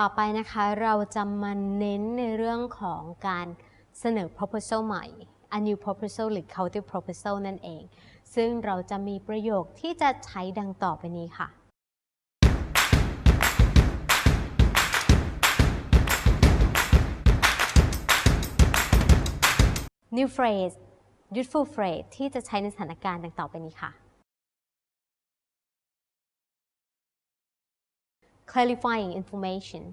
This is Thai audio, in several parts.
ต่อไปนะคะเราจะมาเน้นในเรื่องของการเสนอ proposal ใหม่ a new proposal หรือ counter proposal นั่นเอง ซึ่งเราจะมีประโยคที่จะใช้ดังต่อไปนี้ค่ะ new phrase useful phrase ที่จะใช้ในสถานการณ์ดังต่อไปนี้ค่ะ clarifying information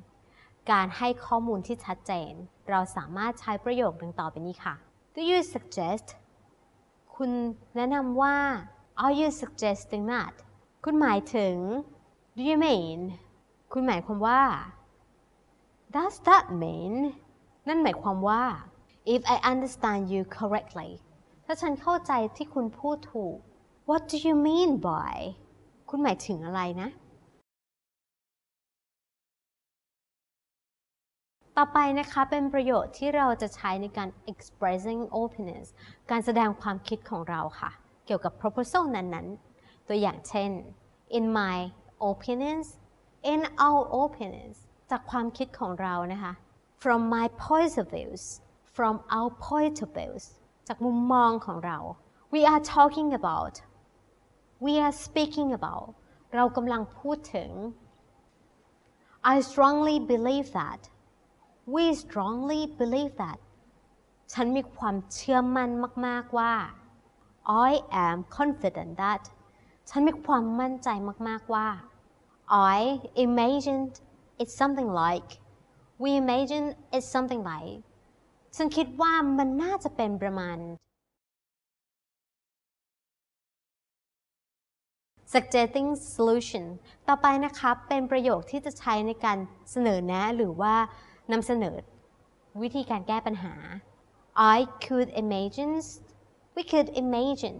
การให้ข้อมูลที่ชัดเจน เราสามารถใช้ประโยคดังต่อไปนี้ค่ะ Do you suggest คุณแนะนำว่า Are you suggesting that คุณหมายถึง Do you mean คุณหมายความว่า Does that mean นั่นหมายความว่า If I understand you correctly ถ้าฉันเข้าใจที่คุณพูดถูก What do you mean by คุณหมายถึงอะไรนะ ต่อไปนะคะเป็นประโยชน์ที่เราจะใช้ในการ expressing opinions การแสดงความคิดของเราค่ะ เกี่ยวกับ proposal นั้นๆ ตัวอย่างเช่น in my opinions in our opinions จากความคิดของเรานะคะ from my point of views from our point of views จากมุมมองของเรา we are talking about we are speaking about เรากำลังพูดถึง I strongly believe that we strongly believe that ฉันมีความเชื่อมั่นมาก ๆ ว่า I am confident that ฉันมีความมั่นใจมาก ๆ ว่า I imagined it's something like we imagine it's something like ฉันคิดว่ามันน่าจะเป็นประมาณ suggesting solution ต่อไปนะคะ เป็นประโยคที่จะใช้ในการเสนอแนะหรือว่า นำเสนอวิธีการแก้ปัญหา I could imagine we could imagine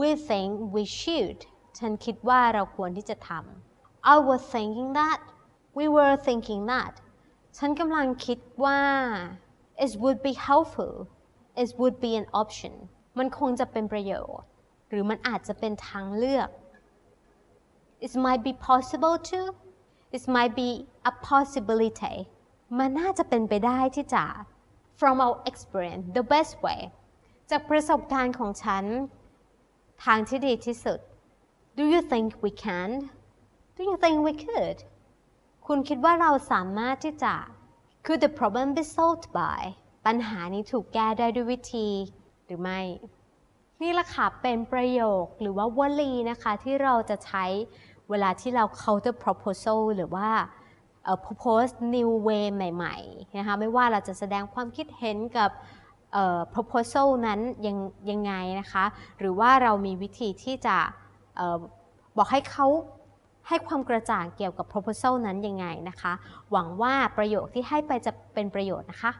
we think we should ฉันคิดว่าเราควรที่จะทำ I was thinking that we were thinking that ฉันกำลังคิดว่า it would be helpful it would be an option มันคงจะเป็นประโยชน์ หรือมันอาจจะเป็นทางเลือก it might be possible to it might be a possibility มันน่าจะเป็นไปได้ที่จะ from our experience the best way จากประสบการณ์ของฉัน ทางที่ดีที่สุด do you think we can do you think we could คุณคิดว่าเราสามารถที่จะ could the problem be solved by ปัญหานี้ถูกแก้ได้ด้วยวิธีหรือไม่ นี่แหละค่ะเป็นประโยคหรือว่าวลีนะคะที่เราจะใช้เวลาที่เรา counter proposal หรือว่า โพสต์ new way ใหม่ๆนะคะไม่ว่าเราจะแสดงความคิดเห็นกับ proposal นั้นยังยังไงนะคะ หรือว่าเรามีวิธีที่จะบอกให้เขาให้ความกระจ่างเกี่ยวกับ proposal นั้นยังไงนะคะ หวังว่าประโยคที่ให้ไปจะเป็นประโยชน์นะคะ